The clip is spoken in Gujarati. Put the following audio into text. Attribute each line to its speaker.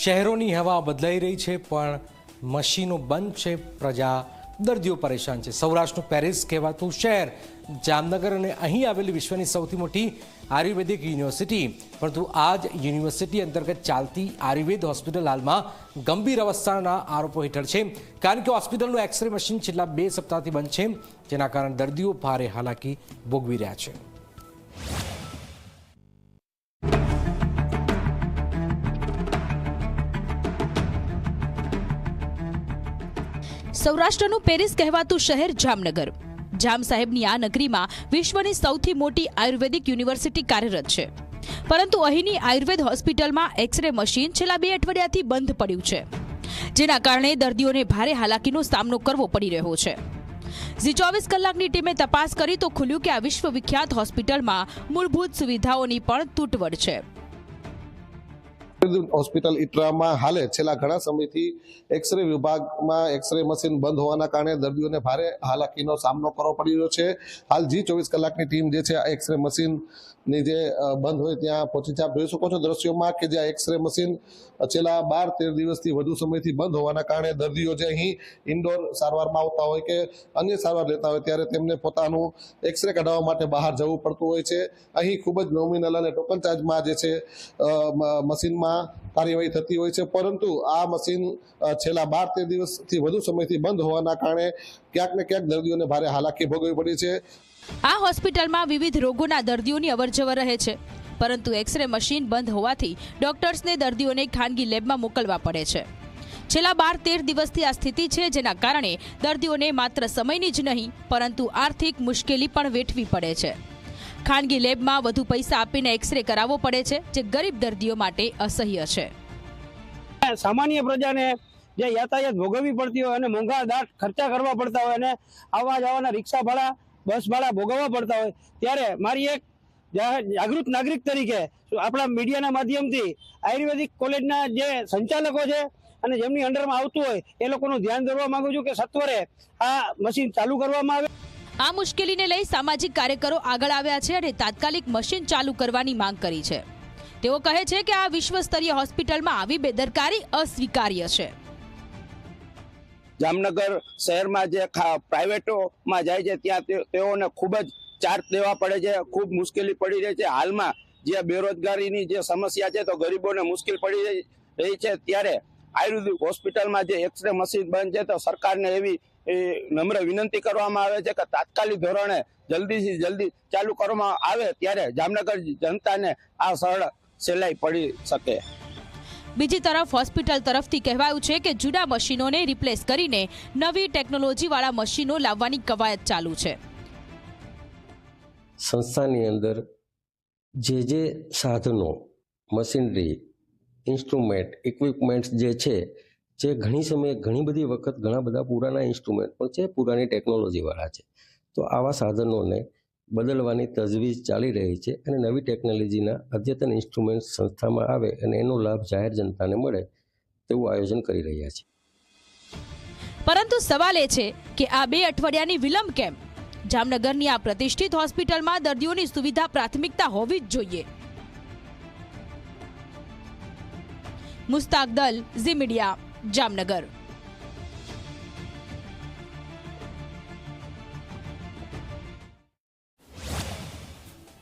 Speaker 1: શહેરોની હવા બદલાઈ રહી છે, પણ મશીનો બંધ છે. પ્રજા દર્દીઓ પરેશાન છે. સૌરાષ્ટ્રનું પેરિસ કહેવાતું શહેર જામનગર અને અહીં આવેલી વિશ્વની સૌથી મોટી આયુર્વેદિક યુનિવર્સિટી. પરંતુ આ જ યુનિવર્સિટી અંતર્ગત ચાલતી આયુર્વેદ હોસ્પિટલ હાલમાં ગંભીર અવસ્થાના આરોપો હેઠળ છે. કારણ કે હોસ્પિટલનું એક્સરે મશીન છેલ્લા બે સપ્તાહથી બંધ છે, જેના કારણે દર્દીઓ ભારે હાલાકી ભોગવી રહ્યા છે.
Speaker 2: સૌરાષ્ટ્રનું પેરિસ કહેવાતું શહેર જામનગર. જામ સાહેબની આ નગરીમાં વિશ્વની સૌથી મોટી આયુર્વેદિક યુનિવર્સિટી કાર્યરત છે. પરંતુ અહીંની આયુર્વેદ હોસ્પિટલમાં એક્સરે મશીન છેલ્લા બે અઠવાડિયાથી બંધ પડ્યું છે. જેના કારણે દર્દીઓને ભારે હાલાકીનો સામનો કરવો પડી રહ્યો છે. ઝી ચોવીસ કલાકની ટીમે તપાસ કરી તો ખુલ્યું કે આ વિશ્વવિખ્યાત હોસ્પિટલમાં મૂળભૂત સુવિધાઓની પણ તૂટવડ છે.
Speaker 3: હોસ્પિટલ ઇટરામાં હાલે. છેલ્લા ઘણા સમયથી એક્સરે વિભાગમાં એક્સરે મશીન બંધ હોવાના કારણે દર્દીઓને ભારે હાલાકીનો સામનો કરવો પડી રહ્યો છે. હાલ જી ચોવીસ કલાકની ટીમ જે છે આ એક્સરે મશીનની જે બંધ હોય ત્યાં પહોંચી આપ જોઈ શકો છો દ્રશ્યોમાં કે જે આ એક્સરે મશીન છેલ્લા બાર તેર દિવસથી વધુ સમયથી બંધ હોવાના કારણે દર્દીઓ જે અહીં ઇન્ડોર સારવારમાં આવતા હોય કે અન્ય સારવાર લેતા હોય ત્યારે તેમને પોતાનું એક્સરે કઢાવવા માટે બહાર જવું પડતું હોય છે. અહીં ખૂબ જ નોમિનલ અને ટોકન ચાર્જમાં જે છે અ, મ- કાર્યવાહી થતી હોય છે. પરંતુ આ મશીન છેલ્લા બાર તેર દિવસથી વધુ સમયથી બંધ હોવાના કારણે ક્યાંક ને ક્યાંક દર્દીઓને ભારે હાલાકી ભોગવવી પડી છે.
Speaker 2: આ હોસ્પિટલમાં વિવિધ રોગોના દર્દીઓની અવરજવર રહે છે. પરંતુ એક્સરે મશીન બંધ હોવાથી ડોક્ટર્સને દર્દીઓને ખાનગી લેબમાં મોકલવા પડે છે. છેલ્લા બાર તેર દિવસથી આ સ્થિતિ છે, જેના કારણે દર્દીઓને માત્ર સમયની જ નહીં, પરંતુ આર્થિક મુશ્કેલી પણ વેઠવી પડે છે. ખાનગી લેબમાં વધુ પૈસા આપીને એક્સરે કરાવવો પડે છે, જે ગરીબ દર્દીઓ માટે અસહ્ય છે.
Speaker 4: સામાન્ય પ્રજાને જે યાતાયાત ભોગવવી પડતી હોય અને મોંઘા દાટ ખર્ચા કરવા પડતા હોય અને આવવા જવાના રિક્ષા ભાડા બસ ભાડા ભોગવવા પડતા હોય, ત્યારે મારી એક જાગૃત નાગરિક તરીકે આપણા મીડિયાના માધ્યમથી આયુર્વેદિક કોલેજના જે સંચાલકો છે અને જેમની અંડરમાં આવતું હોય, એ લોકોનું ધ્યાન દોરવા માંગુ છું કે સત્વરે આ મશીન ચાલુ કરવામાં આવે.
Speaker 2: આ મુશ્કેલીને લઈ સામાજિક કાર્યકરો આગળ આવ્યા છે અને તાત્કાલિક મશીન ચાલુ કરવાની માંગ કરી છે. તેઓ કહે છે કે આ વિશ્વ સ્તરીય હોસ્પિટલમાં આવી બેદરકારી અસ્વીકાર્ય છે.
Speaker 5: જામનગર શહેરમાં જે પ્રાઇવેટોમાં જાય છે, ત્યાં તેઓને ખૂબ જ ચાર્જ દેવા પડે છે, ખૂબ મુશ્કેલી પડી રહી છે. હાલમાં જે બેરોજગારીની જે સમસ્યા છે, તો ગરીબોને મુશ્કેલ પડી રહી છે. ત્યારે આયુર્વેદિક હોસ્પિટલમાં જે એક્સરે મશીન બંધ છે, તો સરકારને એવી એ, નમ્ર વિનંતી કરવામાં આવે છે કે તાત્કાલિક ધોરણે જલ્દીથી જલ્દી ચાલુ કરવામાં આવે ત્યારે જામનગર જનતાને આ સરળ સહેલાઈ પડી શકે.
Speaker 2: બીજી તરફ હોસ્પિટલ તરફથી કહેવાયું છે કે જુદા મશીનોને રિપ્લેસ કરીને નવી ટેકનોલોજીવાળા મશીનો લાવવાની કવાયત ચાલુ છે.
Speaker 6: સંસ્થાની અંદર જે જે સાધનો મશીનરી ઇન્સ્ટ્રુમેન્ટ ઇક્વિપમેન્ટ્સ જે છે જે ઘણી સમયે ઘણી બધી વખત ઘણા બધા પુરાના ઇન્સ્ટ્રુમેન્ટ પણ છે, પુરાની ટેકનોલોજીવાળા છે. તો આવા સાધનોને બદલવાની તજવીજ ચાલી રહી છે અને નવી ટેકનોલોજીના અદ્યતન ઇન્સ્ટ્રુમેન્ટ સંસ્થામાં આવે અને એનો લાભ જાહેર જનતાને મળે તેવું આયોજન કરી રહ્યા છે.
Speaker 2: પરંતુ સવાલ એ છે કે આ બે અઠવાડિયાની વિલંબ કેમ? જામનગરની આ પ્રતિષ્ઠિત હોસ્પિટલમાં દર્દીઓની સુવિધા પ્રાથમિકતા હોવી જ જોઈએ. Mustak Dal, Zee media. Jamnagar.